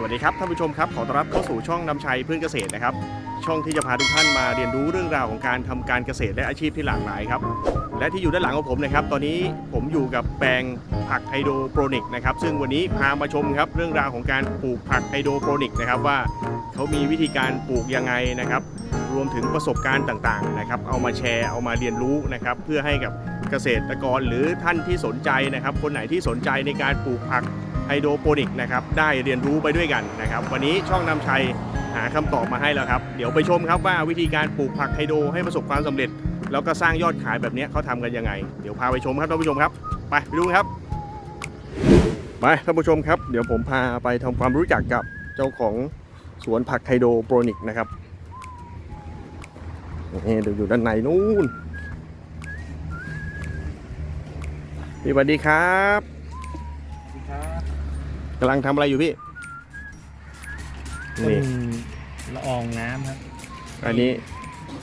สวัสดีครับท่านผู้ชมครับขอต้อนรับเข้าสู่ช่องนำชัยพืชเกษตรนะครับ ช่องที่จะพาทุกท่านมาเรียนรู้เรื่องราวของการทำการเกษตรและอาชีพที่หลากหลายครับ และที่อยู่ด้านหลังของผมนะครับ ตอนนี้ผมอยู่กับแปลงผักไฮโดรโปรนิกนะครับ ซึ่งวันนี้พามาชมครับเรื่องราวของการปลูกผักไฮโดรโปรนิกนะครับว่าเขามีวิธีการปลูกยังไงนะครับ รวมถึงประสบการณ์ต่างๆนะครับ เอามาแชร์เอามาเรียนรู้นะครับ เพื่อให้กับเกษตรกรหรือท่านที่สนใจนะครับ คนไหนที่สนใจในการปลูกผัก ไฮโดรโปนิกนะครับได้เรียนรู้ไปด้วยกันนะครับ วันนี้ช่องนำชัยหาคำตอบมาให้แล้วครับ เดี๋ยวไปชมครับว่าวิธีการปลูกผักไฮโดรให้ประสบความสำเร็จ แล้วก็สร้างยอดขายแบบนี้เขาทำกันยังไง เดี๋ยวพาไปชมครับท่านผู้ชมครับ ไปไปดูครับไปท่านผู้ชมครับเดี๋ยวผมพาไปทำความรู้จักกับเจ้าของสวนผักไฮโดรโปรนิกนะครับนี่เดี๋ยวอยู่ด้านในนู่นสวัสดีครับ กำลังทำอะไรอยู่พี่พ่นี่นละอองน้ำครับ อันนี้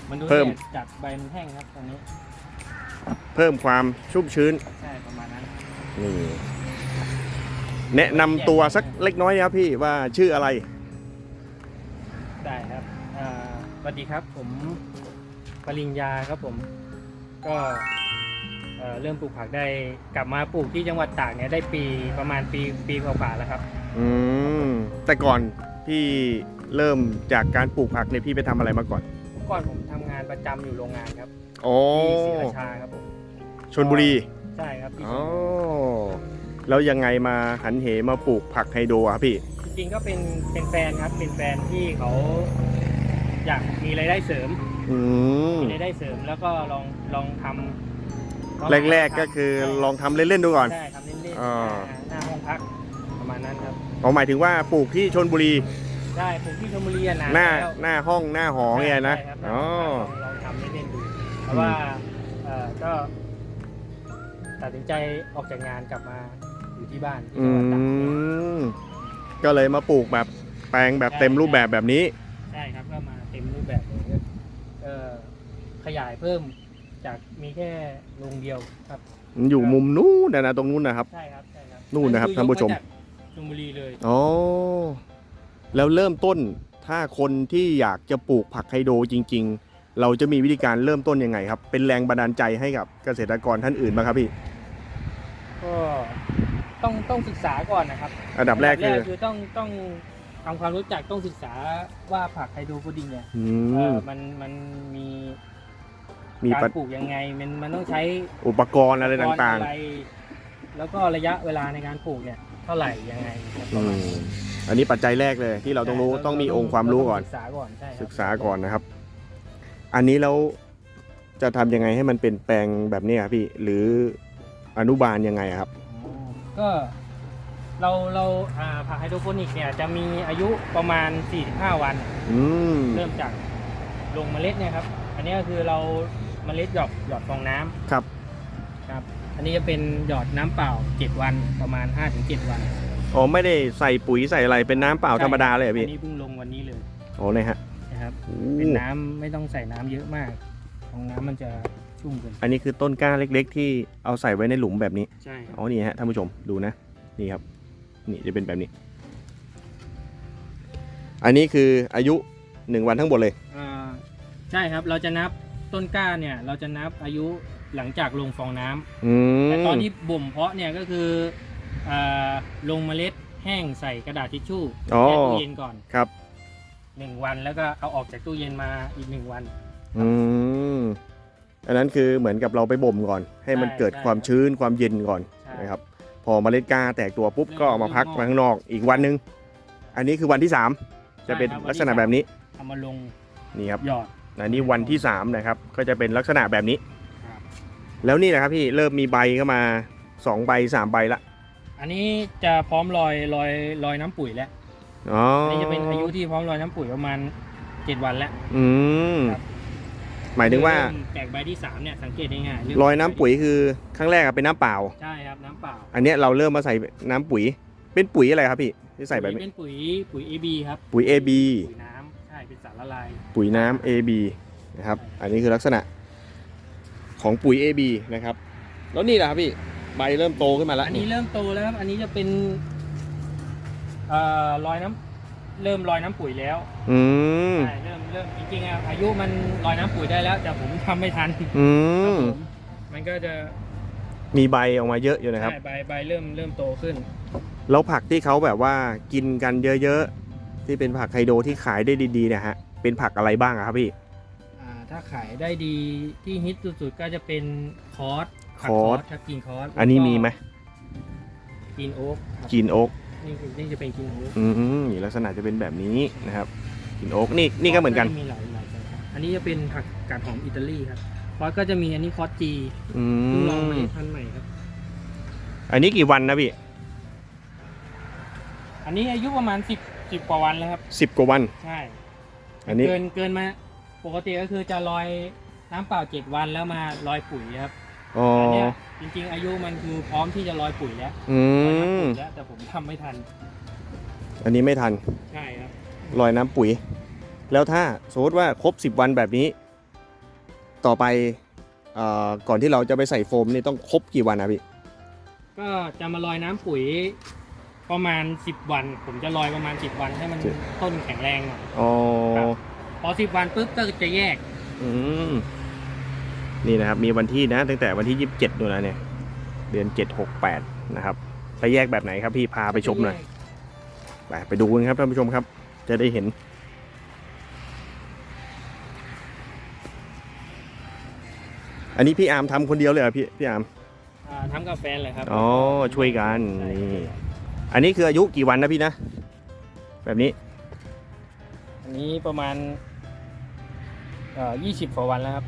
มันดูเพิ่มแดดจากใบมันแห้งครับตอนนี้ เพิ่มความชุ่มชื้น ใช่ประมาณนั้น นี่ แนะนำตัวสักเล็กน้อยนะครับพี่ว่าชื่ออะไร ได้ครับอ่าสวัสดีครับผมปริญญาครับผม ก็ เอ่อเริ่มปลูกผักได้กลับมาปลูกที่จังหวัดตากเนี่ยได้ปีประมาณปีปีกว่าๆแล้วครับ อืมแต่ก่อนพี่เริ่มจากการปลูกผักเนี่ยพี่ไปทำอะไรมาก่อนเมื่อก่อนผมทำงานประจำอยู่โรงงานครับโอ้ที่ศรีราชาครับผมชนบุรีใช่ครับที่อ๋อแล้วยังไงมาหันเหมาปลูกผักไฮโดรอะพี่ จริงๆก็เป็นเป็นแฟนครับ เป็นแฟนที่เขาอยากมีรายได้เสริมอืมมีรายได้เสริมแล้วก็ลองลองทำ แรกๆก็คือลองทำเล่นๆดูก่อนใช่ทำเล่นๆอ่าหน้าห้องพักประมาณนั้นครับ ผมหมายถึงว่าปลูกที่ชนบุรี ได้ผมที่ชลบุรีอะนานหน้าแล้วหน้าห้องหน้าหอเนี่ยนะ ใช่ครับอ๋อ ลองทำเล่นๆดูเพราะว่าเอ่อก็ ตัดสินใจออกจากงานกลับมาอยู่ที่บ้านที่อืจังหวัดตากม ก็เลยมาปลูกแบบแปลงแบบเต็มรูปแบบแบบนี้ ใช่ครับก็มาเต็มรูปแบบเลยก็เอ่อขยายเพิ่ม จากมีแค่โรงเดียวครับ มันอยู่มุมนู้นนะนะตรงนู้นนะครับ ใช่ครับใช่ครับนู่นนะครับท่านผู้ชม ยกจกชลบุรีเลยอ๋อแล้วเริ่มต้นถ้าคนที่อยากจะปลูกผักไฮโดรจริง ๆ เราจะมีวิธีการเริ่มต้นยังไงครับ เป็นแรงบันดาลใจให้กับเกษตรกรท่านอื่นบ้างครับพี่ก็ต้องต้องศึกษาก่อนนะครับอันดับแรกคือคือต้องต้องทำความรู้จักต้องศึกษาว่าผักไฮโดรโปรดินเนี่ย อืเอ่มอมันมันมี มีการปัจปลูกยังไงมันมันต้องใช้อุปกรณ์อะไรต่างอุปกรณ์อะไรแล้วก็ระยะเวลาในการปลูกเนี่ยเท่าไหร่ยังไงครับๆอืมอันนี้ปัจจัยแรกเลยที่เราต้องรู้ใช่ต้องมีองค์ความรู้ก่อน ศึกษาก่อนใช่ครับศึกษาก่อนนะครับ อันนี้เราจะทำยังไงให้มันเป็นแปลงแบบนี้ครับพี่ หรืออนุบาลยังไงอะครับ อ๋อก็เราเราอ่าผักไฮโดรโปนิกเนี่ยจะมีอายุประมาณ 45 วัน อืม เริ่มจากลงเมล็ดเนี่ยครับ อันนี้ก็คือเรา เมล็ดหยอดหยอดฟองน้ำครับ ครับ อันนี้จะเป็นหยอดน้ำเปล่า 7 วันประมาณ 5-7 วันอ๋อไม่ได้ใส่ปุ๋ยใส่อะไรเป็นน้ำเปล่าธรรมดาเลยเหรออัพี่นนี้เพิ่งลงวันนี้เลยโอ้เนี่ยฮะนะครับ โอ้เป็นน้ำไม่ต้องใส่น้ำเยอะมากฟองน้ำมันจะชุ่มเกินอันนี้คือต้นกล้าเล็ก ๆ ที่เอาใส่ไว้ในหลุมแบบนี้ ใช่ครับอ๋อนี่ฮะท่านผู้ชมดูนะนี่ครับ นี่จะเป็นแบบนี้ อันนี้คืออายุหนึ่งวันทั้งหมดเลย อ่าใช่ครับ เราจะนับ ต้นกล้าเนี่ยเราจะนับอายุหลังจากลงฟองน้ำอืมแต่ตอนที่บ่มเพาะเนี่ยก็คืออ่าลงเมล็ดแห้งใส่กระดาษทิชชู่อ๋อแช่ตู้เย็นก่อนครับหนึ่งวันแล้วก็เอาออกจากตู้เย็นมาอีกหนึ่งวัน อืมอันนั้นคือเหมือนกับเราไปบ่มก่อน ให้มันใช่เกิดใช่ความชื้นความเย็นก่อนใช่ นะครับ พอเมล็ดกล้าแตกตัวปุ๊บเริ่มก็เอามาพักเริ่มามข้างนอกอีกวันหนึง อันนี้คือวันที่สามจะเป็นใช่ครับ ลักษณะแบบนี้เอามาลงนี่ครับ หยอด อันนี้วันที่สามนะครับ ก็จะเป็นลักษณะแบบนี้ครับแล้วนี่นะครับพี่เริ่มมีใบเข้ามาสองใบสามใบละอันนี้จะพร้อมลอยลอยลอยน้ำปุ๋ยแล้วอ๋ออัอันนี้จะเป็นอายุที่พร้อมลอยน้ำปุ๋ยประมาณเจ็ดวันแล้ว อืมครับ หมายถึงว่าเริ่มแตกใบที่สามเนี่ยสังเกตได้ง่ายเมรอยน้ำปุ๋ยคือครั้งแรกอะเป็นน้ำเปล่า ใช่ครับน้ำเปล่าอันเนี้ยเราเริ่มมาใส่น้ำปุ๋ย เป็นปุ๋ยอะไรครับพี่ที่ใส่แบบปุ๋ยนี้ เป็นปุ๋ยปุ๋ย AB ครับปุ๋ย AB ปุ๋ยน้ ละลาย ปุ๋ยน้ำ AB นะครับ อันนี้คือลักษณะของปุ๋ย AB นะครับ แล้วนี่แหละครับพี่ ใบเริ่มโตขึ้นมาแล้วอันนี้เริ่มโตแล้วครับ อันนี้จะเป็นเอ่อรอยน้เริ่มลอยน้ำปุ๋ยแล้ว อืมใช่เริ่มเริ่มจริงๆอะอายุมันลอยน้ำปุ๋ยได้แล้ว แต่ผมทำไม่ทัน อืครับมผมมันก็จะมีใบออกมาเยอะอยู่นะครับใช่ใบใบเริ่มเริ่มโตขึ้น แล้วผักที่เขาแบบว่ากินกันเยอะๆ ที่เป็นผักไฮโดรที่ขายได้ดีๆเนะฮะ เป็นผักอะไรบ้างอะครับพี่ อ่าถ้าขายได้ดีที่ฮิตสุดๆก็จะเป็นคอร์สผักคอร์ส ครับกินคอร์สอันนี้มีไหมกินโอ๊กครับกินโอ๊กนี่คือนี่จะเป็นกินโอ๊กอืมนี่ลักษณะจะเป็นแบบนี้นะครับกินโอ๊กนี่นี่ก็เหมือนกัน มีหลายหลายสายพันธุ์อันนี้จะเป็นผักกาดหอมอิตาลีครับคอร์สก็จะมีอันนี้คอร์สจีอืเพิ่งลองมเมล็ดพันธุ์ใหม่ครับ อันนี้กี่วันนะพี่อันนี้อายุประมาณสิบสิบกว่าวันแล้วครับสิบกว่าวัน ใช่ อันนี้ เกินเกินมา ปกติก็คือจะลอยน้ำเปล่าเจ็ดวันแล้วมาลอยปุ๋ยครับอ๋ออันเนี้ยจริงๆ อายุมันคือพร้อมที่จะลอยปุ๋ยแล้วอืลอยน้ำมปุ๋ยแล้วแต่ผมทำไม่ทันอันนี้ไม่ทันใช่ครับ ลอยน้ำปุ๋ย แล้วถ้าสมมติว่าครบ 10 วันแบบนี้ ต่อไปเอ่อก่อนที่เราจะไปใส่โฟมนี่ต้องครบกี่วันนะพี่ก็จะมาลอยน้ำปุ๋ย ประมาณ10วัน ผมจะลอยประมาณ10วันให้มันสิบต้นแข็งแรงหน่อย อ๋อ ครับ พอ10วันปุ๊บก็จะแยก อืม นี่นะครับ มีวันที่นะ ตั้งแต่วันที่27นู่นนะเนี่ย เดือน768นะครับไปแยกแบบไหนครับพี่พาไปชมหน่อยไปไปดูกันครับท่านผู้ชมครับ จะได้เห็น อันนี้พี่อาร์มทำคนเดียวเลยเหรอพี่พี่อาร์ม อ่าทำกับแฟนเลยครับอ๋อช่วยกันใช่นี่ อันนี้คืออายุกี่วันนะพี่นะ แบบนี้ อันนี้ประมาณเอ่อ20กว่าวันแล้วครับ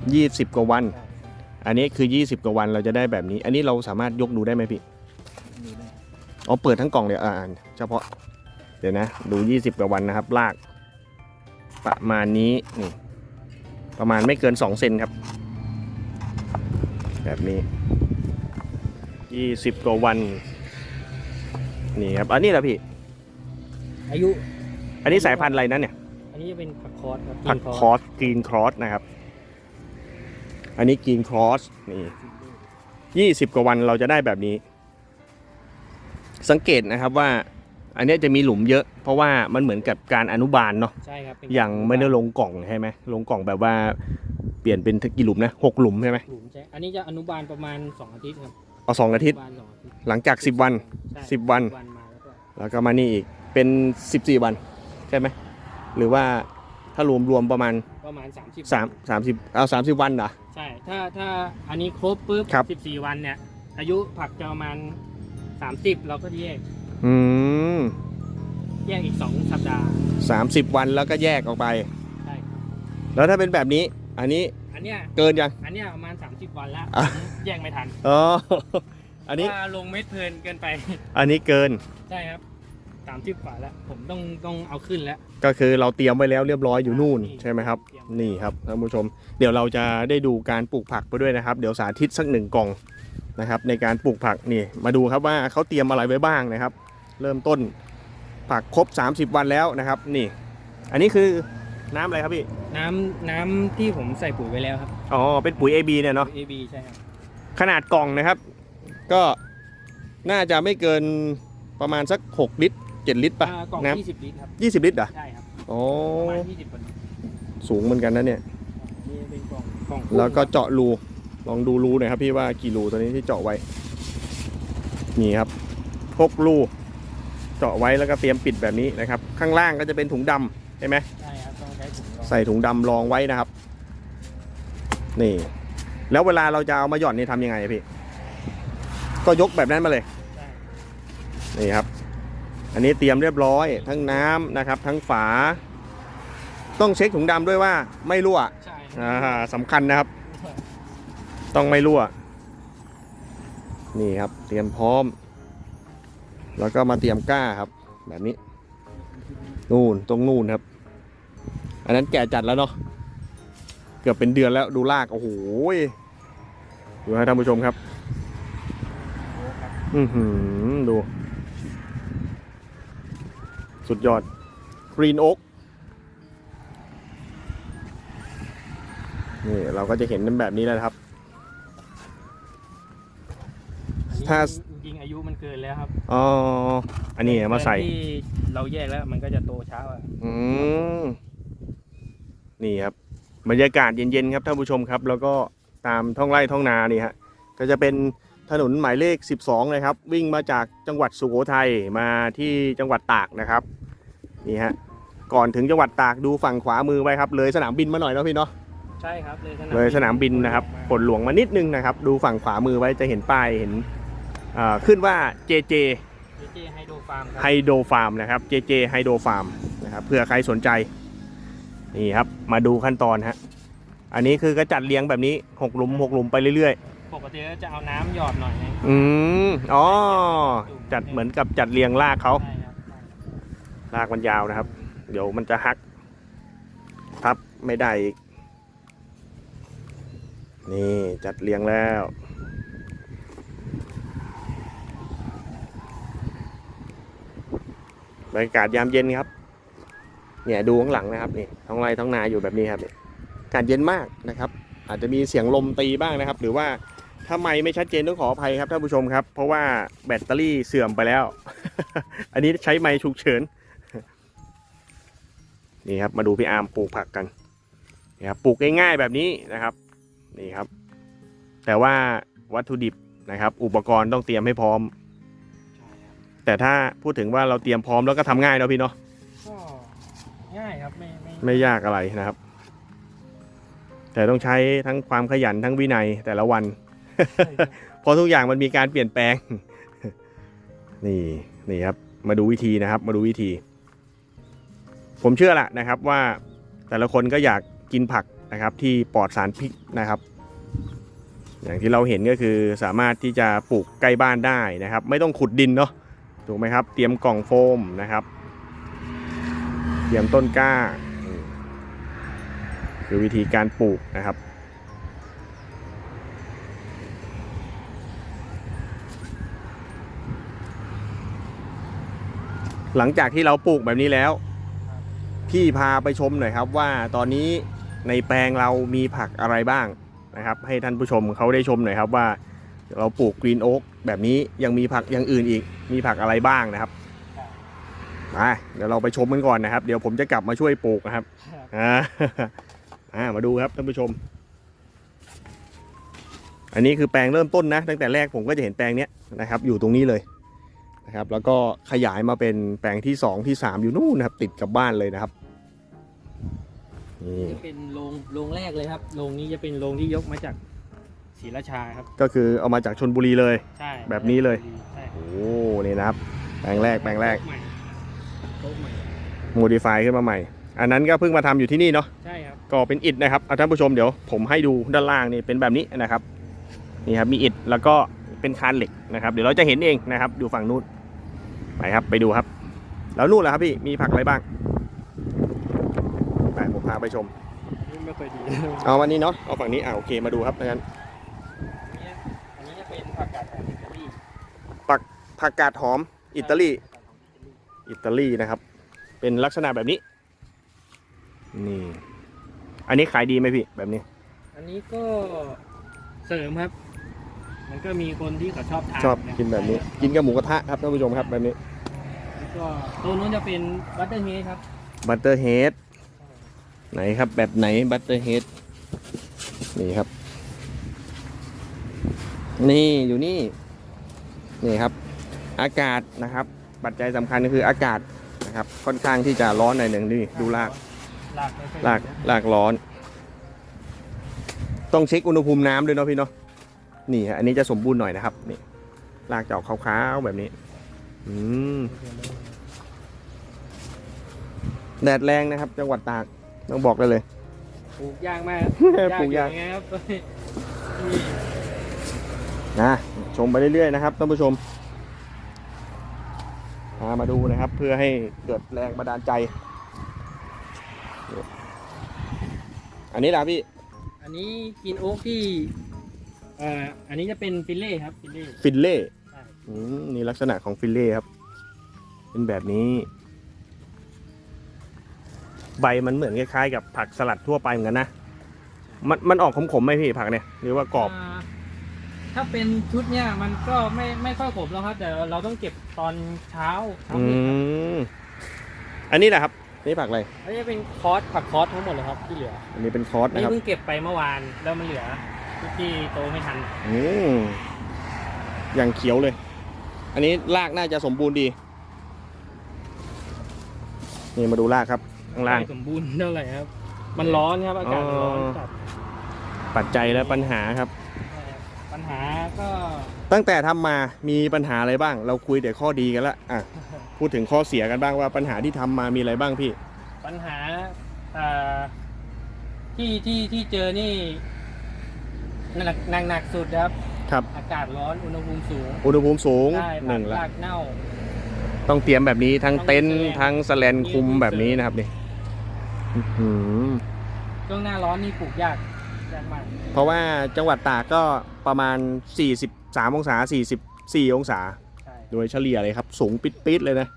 20กว่าวัน อันนี้คือ20กว่าวันเราจะได้แบบนี้ อันนี้เราสามารถยกดูได้ไหมพี่ดูได้อ๋อเปิดทั้งกล่องเลยอ่าอ่าเฉพาะ เดี๋ยวนะ ดู20กว่าวันนะครับลาก ประมาณนี้นี่ประมาณไม่เกิน2เซนครับ แบบนี้20กว่าวัน นี่ครับ อันนี้แหละพี่ อายุ อันนี้สายพันธุ์อะไรนะเนี่ย อันนี้จะเป็นผักคอร์สครับผักกินคอสกรีนครอสนะครับ อันนี้กรีนครอสนี่ยี่สิบกว่าวันเราจะได้แบบนี้ สังเกตนะครับว่า อันเนี้ยจะมีหลุมเยอะ เพราะว่ามันเหมือนกับการอนุบาลเนาะใช่ครับเป็นอย่างไม่ได้ลงกล่องใช่ไหมลงกล่องแบบว่าเปลี่ยนเป็นกี่หลุมนะหกหลุมใช่ไหมหลุมใช่อันนี้จะอนุบาลประมาณ2อาทิตย์ครับ เอาสองอาทิตย์นุบาลสองอาทิตย์หลังจาก 10 วัน ใช่สิบวัน วันมาแล้วก็แล้วก็มานี่อีกเป็น 14 วัน ใช่ไหมหรือว่าถ้ารวมรวมๆประมาณ ประมาณ30 3 30เอา30 วันเหรอ ใช่ ถ้าถ้าอันนี้ครบปุ๊บครับ14วันเนี่ย อายุผักจะประมาณ30เราก็แยกอืมแยกอีก2สัปดาห์30 วันแล้วก็แยกออกไป ใช่ครับแล้วถ้าเป็นแบบนี้ อันนี้ อันเนี้ยเกินยัง อันเนี้ยประมาณ 30 วันแล้วอะผมแยกไม่ทันอ๋อ อันนี้ ว่าลงเม็ดเพลินเกินไป อันนี้เกิน ใช่ครับ30กว่าแล้ว ผมต้องต้องเอาขึ้นแล้ว ก็คือเราเตรียมไว้แล้วเรียบร้อยอยู่นู่นนี่ใช่ไหมครับเตรียมนี่ครับท่านผู้ชม เดี๋ยวเราจะได้ดูการปลูกผักไปด้วยนะครับ เดี๋ยวสาธิตสักหนึ่งกล่องนะครับในการปลูกผักนี่มาดูครับว่าเขาเตรียมอะไรไว้บ้างนะครับ เริ่มต้นผักครบ 30 วันแล้วนะครับ นี่ อันนี้คือ น้ำอะไรครับพี่ น้ำน้ำที่ผมใส่ปุ๋ยไว้แล้วครับอ๋อ เป็นปุ๋ย AB เนี่ยเนาะ AB ใช่ครับขนาดกล่องนะครับ ก็น่าจะไม่เกินประมาณสัก 6 ลิตร 7 ลิตรป่ะอ่ากล่องน้20ลิตรครับำ20ลิตรเหรอใช่ครับโอ้ประมาณ20คนสูงเหมือนกันนะเนี่ย นี่เป็นกล่องกล่องแล้วก็เจาะรู ลองดูรูหน่อยครับพี่ว่ากี่รูตัวนี้ที่เจาะไว้ นี่ครับหกรู เจาะไว้แล้วก็เตรียมปิดแบบนี้นะครับ ข้างล่างก็จะเป็นถุงดำใช่ไหมใช่ครับต้อง ใช้ถุงรองใส่ถุงดำรองไว้นะครับ นี่ แล้วเวลาเราจะเอามาหย่อนนี่ทำยังไงอะพี่ ก็ยกแบบนั้นมาเลยใช่นี่ครับ อันนี้เตรียมเรียบร้อยทั้งน้ำนะครับ ทั้งฝา ต้องเช็คถุงดำด้วยว่าไม่รั่วใช่อ่าสำคัญนะครับ ต้องไม่รั่ว นี่ครับ เตรียมพร้อม แล้วก็มาเตรียมก้าครับ แบบนี้ นู่นตรงนู่นครับ อันนั้นแก่จัดแล้วเนาะเกือบเป็นเดือนแล้วดูลาก โอ้โหยดูนะท่านผู้ชมครับ อือหือดู สุดยอดกรีนโอ๊กนี่เราก็จะเห็นเป็นแบบนี้แล้วนะครับอันนี้ถ้า จริงๆอายุมันเกินแล้วครับอ๋อ อันนี้เอามาใส่ ที่เราแยกแล้วมันก็จะโตช้าอะ อืม นี่ครับบรรยากาศเย็นๆครับท่านผู้ชมครับ แล้วก็ตามท้องไร่ท้องนานี่ฮะก็จะเป็นถนนหมายเลข 12 นะครับ วิ่งมาจากจังหวัดสุโขทัยมาที่จังหวัดตากนะครับนี่ฮะก่อนถึงจังหวัดตากดูฝั่งขวามือไว้ครับ เลยสนามบินมาหน่อยเนาะพี่เนาะใช่ครับเลยสนามเลยสนามบินนะครับฝนหลวงมานิดนึงนะครับ ดูฝั่งขวามือไว้จะเห็นป้ายเห็นอ่าขึ้นว่า JJ เจเจไฮโดรฟาร์มครัไฮโดรฟาร์มนะครับ JJ ไฮโดรฟาร์มนะครับเผื่อใครสนใจ นี่ครับ มาดูขั้นตอนฮะ อันนี้คือก็จัดเรียงแบบนี้หกหลุมหกหลุมไปเรื่อยปกติก็จะเอาน้ำหยอดหน่อยไงๆอืม อ๋อ จัดเหมือนกับจัดเรียงรากเขา ใช่ครับรากมันยาวนะครับ เดี๋ยวมันจะหัก ทับไม่ได้อีก นี่จัดเรียงแล้ว บรรยากาศยามเย็นครับ เนี่ยดูข้างหลังนะครับนี่ท้องไร่ท้องนาอยู่แบบนี้ครับอากาศเย็นมากนะครับ อาจจะมีเสียงลมตีบ้างนะครับ หรือว่าถ้าไม่ไม่ชัดเจนต้องขออภัยครับท่านผู้ชมครับ เพราะว่าแบตเตอรี่เสื่อมไปแล้ว อันนี้ใช้ไม้ฉุกเฉินนี่ครับมาดูพี่อาร์มปลูกผักกันนี่ครับปลูกง่ายๆแบบนี้นะครับนี่ครับ แต่ว่าวัตถุดิบนะครับ อุปกรณ์ต้องเตรียมให้พร้อม แต่ถ้าพูดถึงว่าเราเตรียมพร้อมแล้วก็ทำง่ายเนาะพี่เนาะ ง่ายครับไม่ไม่ไม่ยากอะไรนะครับ แต่ต้องใช้ทั้งความขยันทั้งวินัยแต่ละวัน เพราะทุกอย่างมันมีการเปลี่ยนแปลง นี่นี่ครับ มาดูวิธีนะครับ มาดูวิธี ผมเชื่อแหละนะครับว่าแต่ละคนก็อยากกินผักนะครับ ที่ปลอดสารพิษนะครับ อย่างที่เราเห็นก็คือสามารถที่จะปลูกใกล้บ้านได้นะครับ ไม่ต้องขุดดินเนาะถูกไหมครับ เตรียมกล่องโฟมนะครับ เตรียมต้นกล้า คือวิธีการปลูกนะครับหลังจากที่เราปลูกแบบนี้แล้ว พี่พาไปชมหน่อยครับว่าตอนนี้ในแปลงเรามีผักอะไรบ้างนะครับ ให้ท่านผู้ชมเขาได้ชมหน่อยครับว่า เราปลูกกรีนโอ๊กแบบนี้ยังมีผักอย่างอื่นอีกมีผักอะไรบ้างนะครับ มาเดี๋ยวเราไปชมกันก่อนนะครับ เดี๋ยวผมจะกลับมาช่วยปลูกนะครับอ่าอ่ามาดูครับท่านผู้ชม อันนี้คือแปลงเริ่มต้นนะ ตั้งแต่แรกผมก็จะเห็นแปลงเนี้ยนะครับ อยู่ตรงนี้เลยนะครับ แล้วก็ขยายมาเป็นแปลงที่สองที่สามอยู่นู่นนะครับ ติดกับบ้านเลยนะครับนี่จะเป็นโรงโรงแรกเลยครับโรงนี้จะเป็นโรงที่ยกมาจากศรีราชาครับ ก็คือเอามาจากชนบุรีเลย ใช่ แบบนี้เลย ใช่ โอ้นี่นะครับ แปลงแรกแปลงแรกใหม่ โต๊ะใหม่โมดิฟายขึ้นมาใหม่ อันนั้นก็เพิ่งมาทำอยู่ที่นี่เนาะใช่ครับก็เป็นอิฐนะครับเอาท่านผู้ชมเดี๋ยวผมให้ดูด้านล่างนี่เป็นแบบนี้นะครับนี่ครับมีอิฐแล้วก็เป็นคานเหล็กนะครับ เดี๋ยวเราจะเห็นเองนะครับ ดูฝั่งนู้นไปครับไปดูครับ แล้วนู่นแหละครับพี่มีผักอะไรบ้างไปผมพาไปชมนี่ไม่ค่อยดีเอาวันนี้เนาะเอาฝั่งนี้อ่าโอเคมาดูครับงั้นอันนี้จะเป็นผักกาดของอิตาลีผักกาดหอมอิตาลี อิตาลีนะครับ เป็นลักษณะแบบนี้ นี่ อันนี้ขายดีไหมพี่แบบนี้ อันนี้ก็เสริมครับ มันก็มีคนที่เขาชอบทานชอบกินแบบนี้ กินกับหมูกระทะครับท่านผู้ชมครับแบบนี้แล้วก็ตัวนู้นจะเป็นบัตเตอร์เฮดครับ บัตเตอร์เฮดไหนครับแบบไหนบัตเตอร์เฮดนี่ครับ นี่อยู่นี่ นี่ครับ อากาศนะครับ ปัจจัยสำคัญก็คืออากาศนะครับค่อนข้างที่จะร้อนหน่อยหนึ่งนี่ดูรากลากไม่ค่อยรากรากร้อน ต้องเช็คอุณหภูมิน้ำด้วยเนาะพี่เนาะนี่ฮะอันนี้จะสมบูรณ์หน่อยนะครับนี่รากจะออกขาวๆแบบนี้อืมแดดแรงนะครับ จังหวัดตากต้องบอกได้เลยปลูกยากมากปลูกยากอไงครับนะชมไปเรื่อยๆนะครับท่านผู้ชมพามาดูนะครับ เพื่อให้เกิดแรงบันดาลใจ อันนี้ล่ะพี่ อันนี้กินโอ๊กที่เอ่ออันนี้จะเป็นฟิลเล่ครับฟิลเล่ ฟินเล่ใช่ อืมนี่ลักษณะของฟิลเล่ครับ เป็นแบบนี้ ใบมันเหมือนคล้ายๆ กับผักสลัดทั่วไปเหมือนกันนะ มันมันออกขมๆไหมพี่ผักเนี่ย หรือว่ากรอบา ถ้าเป็นชุดเนี่ยมันก็ไม่ไม่ค่อยขมแล้วครับ แต่เราต้องเก็บตอนเช้าเช้าอืมืดครับมอันนี้แหละครับนี่ผักอะไรอันนี้เป็นคอร์สผักคอร์สทั้งหมดเลยครับที่เหลืออันนี้เป็นคอร์สนะนี่ครับเพิ่งเก็บไปเมื่อวานแล้วมันเหลือที่โตไม่ทันอืมอย่างเขียวเลย อันนี้รากน่าจะสมบูรณ์ดี นี่มาดูรากครับข้างล่าง ไม่สมบูรณ์เท่าไหร่ครับ มันร้อนครับอากาศมันร้อนอ๋อจัด ปัจจัยและปัญหาครับ ปัญหาก็ตั้งแต่ทำมามีปัญหาอะไรบ้าง เราคุยแต่ข้อดีกันละอะพูดถึงข้อเสียกันบ้างว่าปัญหาที่ทำมามีอะไรบ้างพี่ ปัญหาเอ่อที่ที่ที่เจอนี่หนักหนักหนักสุดครับ ครับ อากาศร้อนอุณหภูมิสูง อุณหภูมิสูงใช่หนึ่งผักละรากเน่า ต้องเตรียมแบบนี้ทั้งเต็นท์ต้องเตรียมทั้งสแลนคุมแบบนี้นะครับนี่อื้อหือช่วงหน้าร้อนนี่ปลูกยากยาก มากเพราะว่าจังหวัดตากก็ประมาณ 43 องศา 44 องศา ใช่โดยเฉลี่ยเลยครับ สูงปิดๆเลยนะ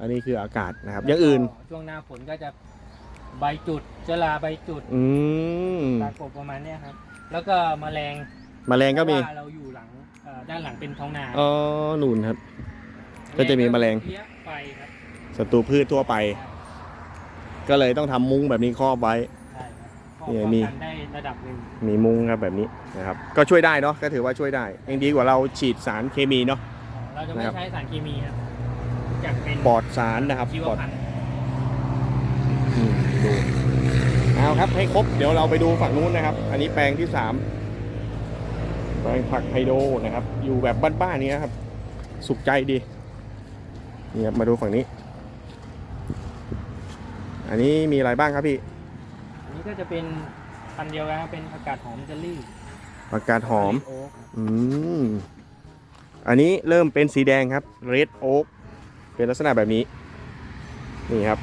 อันนี้คืออากาศนะครับ อย่างอื่น แล้วก็ช่วงหน้าฝนก็จะใบจุดเจลาใบจุดอืมตากบประมาณเนี้ยครับ แล้วก็แมลงแมลงก็มี เพราะว่าเราอยู่หลังเอ่อด้านหลังเป็นท้องนาอ๋อนูนครับ ก็จะมีแมลงเลี้ยไฟครับศัตรูพืชทั่วไป ก็เลยต้องทำมุ้งแบบนี้ครอบไว้ใช่ครับก็เนี่ยป้องมีกันได้ระดับหนึ่งมีมุ้งครับแบบนี้นะครับ ก็ช่วยได้เนาะก็ถือว่าช่วยได้ยังดีกว่าเราฉีดสารเคมีเนาะ เราจะไม่นะครับ ใช้สารเคมีครับจากเป็นปลอดสารนะครับชีวปลอดพันธุ์อืมดูเอาครับให้ครบเดี๋ยวเราไปดูฝั่งนู้นนะครับ อันนี้แปลงที่สามแปลงผักไฮโดรนะครับ อยู่แบบบ้านๆนี้ครับ สุขใจดีนี่ครับมาดูฝั่งนี้ อันนี้มีอะไรบ้างครับพี่อันนี้ ก็จะเป็นพันธุ์เดียวกันครับเป็นผักกาดหอมเจลลี่ผักกาดหอม โอ๊กครับอืม อันนี้เริ่มเป็นสีแดงครับ red oak เป็นลักษณะแบบนี้ นี่ครับ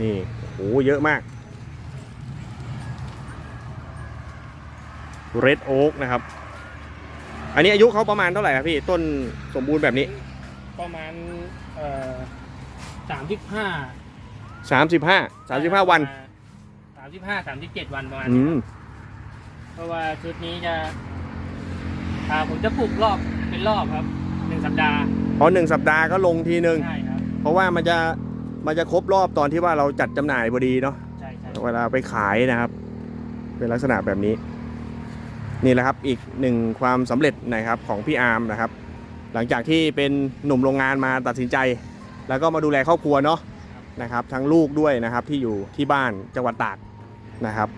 นี่โอ้โหเยอะมาก red oak นะครับ อันนี้อายุเขาประมาณเท่าไหร่ครับพี่ ต้นสมบูรณ์แบบนี้ ประมาณเอ่อ สามสิบห้า35 35วันสามสิบห้าสามสิบเจ็ดวันประมาณอืนี้มเพราะว่าชุดนี้จะอ่าผมจะปลูกรอบเป็นรอบครับหนึ่งสัปดาห์พอหนึ่งสัปดาห์ก็ลงทีหนึ่งใช่ครับ เพราะว่ามันจะมันจะครบรอบตอนที่ว่าเราจัดจำหน่ายพอดีเนาะ ใช่ใช่เวลาไปขายนะครับ เป็นลักษณะแบบนี้ นี่แหละครับอีกหนึ่งความสำเร็จนะครับของพี่อาร์มนะครับ หลังจากที่เป็นหนุ่มโรงงานมาตัดสินใจ แล้วก็มาดูแลครอบครัวเนาะนะครับทั้งลูกด้วยนะครับที่อยู่ที่บ้านจังหวัดตากนะครับ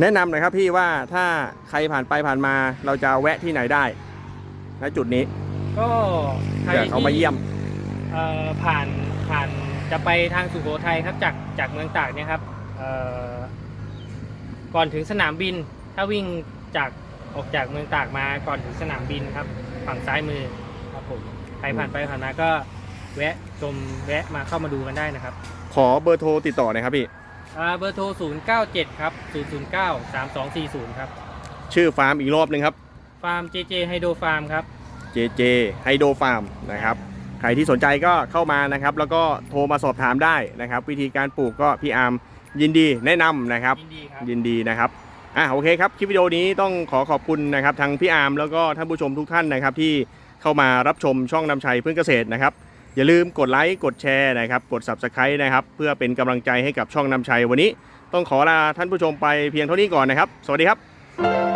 แนะนำหน่อยครับพี่ว่าถ้าใครผ่านไปผ่านมาเราจะแวะที่ไหนได้ณจุดนี้ก็ใครเผื่เขามาเยี่ยมเอ่อผ่านผ่านจะไปทางสุโขทัยครับจากจากเมืองตากเนี่ยครับเอ่อก่อนถึงสนามบิน ถ้าวิ่งจากออกจากเมืองตากมาก่อนถึงสนามบินครับ ฝั่งซ้ายมือครับผมใครผ่านไปผ่านมาก็ แวะชมแวะมาเข้ามาดูกันได้นะครับขอเบอร์โทรติดต่อหน่อยครับพี่ อ่าเบอร์โทร 097 ครับ 009 3240 ครับ ชื่อฟาร์มอีกรอบหนึ่งครับ ฟาร์ม JJ ไฮโดฟาร์มครับ JJ Hydro Farm นะครับ ใครที่สนใจก็เข้ามานะครับ แล้วก็โทรมาสอบถามได้นะครับ วิธีการปลูกก็พี่อาร์มยินดีแนะนำนะครับ ยินดีครับ ยินดีนะครับ อะโอเคครับ คลิปวิดีโอนี้ต้องขอขอบคุณนะครับทางพี่อาร์มแล้วก็ท่านผู้ชมทุกท่านนะครับที่เข้ามารับชมช่องนำชัยพืชเกษตรนะครับ อย่าลืมกดไลค์กดแชร์นะครับกด Subscribe นะครับเพื่อเป็นกำลังใจให้กับช่องนำชัยวันนี้ ต้องขอลาท่านผู้ชมไปเพียงเท่านี้ก่อนนะครับ สวัสดีครับ